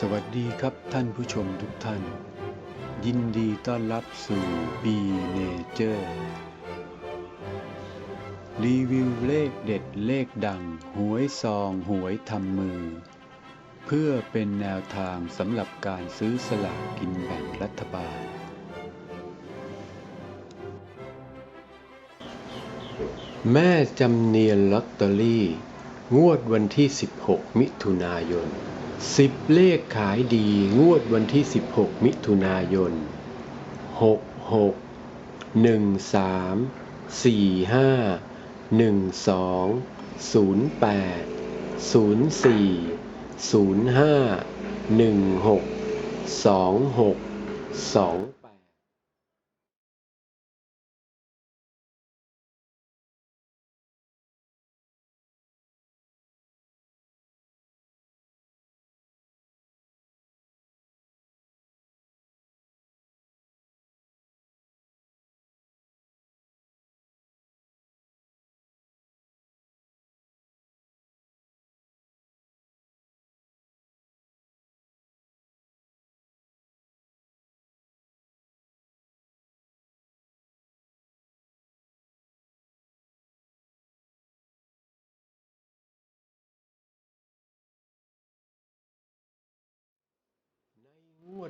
สวัสดีครับท่านผู้ชมทุกท่าน ยินดีต้อนรับสู่ B Nature รีวิวเลขเด็ดเลขดัง หวยซองหวยทำมือ เพื่อเป็นแนวทางสำหรับการซื้อสลากกินแบ่งรัฐบาล แม่จำเนียนลอตเตอรี่ งวดวันที่ 16 มิถุนายน 10เลขขายดีงวดวันที่ 16 มิถุนายน 66 13 45 12 08 04 05 16 26 2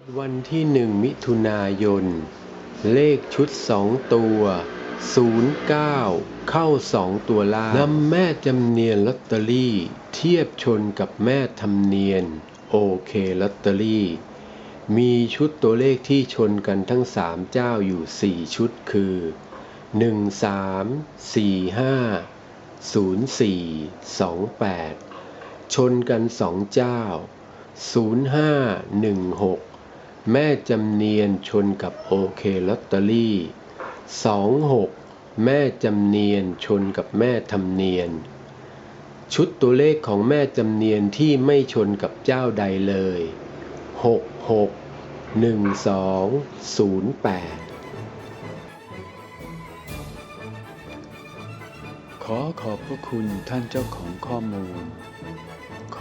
วดวันที่หนึ่งมิถุนายน เลขชุดสองตัว 09 เข้าสองตัวล่างนำแม่จำเนียนลอตเตอรี่ เทียบชนกับแม่ทำเนียน โอเคลอตเตอรี่ มีชุดตัวเลขที่ชนกันทั้งสามเจ้าอยู่สี่ชุดคือ 1 3 4 5 0 4 2 8 ชนกันสองเจ้า 0516 แม่จำเนียนชนกับโอเคลอตเตอรี่26แม่จำเนียนชนกับแม่ทำเนียน ชุดตัวเลขของแม่จำเนียนที่ไม่ชนกับเจ้าใดเลย66 1208ขอขอบพระคุณท่านเจ้าของข้อมูล